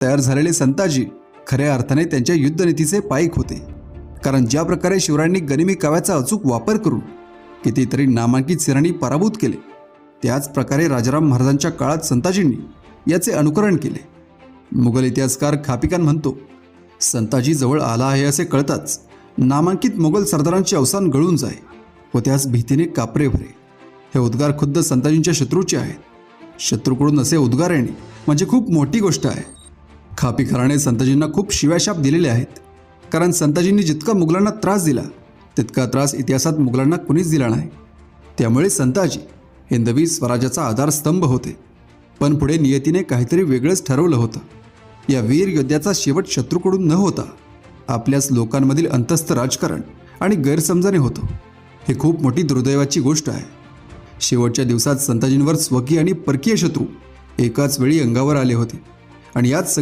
तयार झालेले संताजी खऱ्या अर्थाने त्यांच्या युद्धनीतीचे पाईक होते. कारण ज्या प्रकारे शिवरायांनी गनिमी काव्याचा अचूक वापर करून कितीतरी नामांकित सेनानी पराभूत केले त्याच प्रकारे राजाराम महाराजांच्या काळात संताजींनी याचे अनुकरण केले. मुघल इतिहासकार खापिकान म्हणतो संताजी जवळ आला आहे असे कळताच नामांकित मुघल सरदारांचे अवसान गळून जाय व त्यास भीतीने कापरे भरे. हे उद्गार खुद्द संताजींच्या शत्रूचे आहेत. शत्रूकडून असे उद्गार येणे म्हणजे खूप मोठी गोष्ट आहे. खापीखराने संताजींना खूप शिव्याशाप दिलेले आहेत. कारण संताजींनी जितका मुघलांना त्रास दिला तितका त्रास इतिहासात मुघलांना कुणीच दिला नाही. त्यामुळे संताजी हिंदवी स्वराज्याचा आधारस्तंभ होते. पण पुढे नियतीने काहीतरी वेगळंच ठरवलं होतं. या वीर योद्ध्याचा शेवट शत्रूकडून न होता आपल्याच लोकांमधील अंतस्थ राजकारण आणि गैरसमजाने होतो. हे खूप मोठी दुर्दैवाची गोष्ट आहे. शेवटच्या दिवसात संताजींवर स्वकीय आणि परकीय शत्रू एकाच वेळी अंगावर आले होते. आणि याच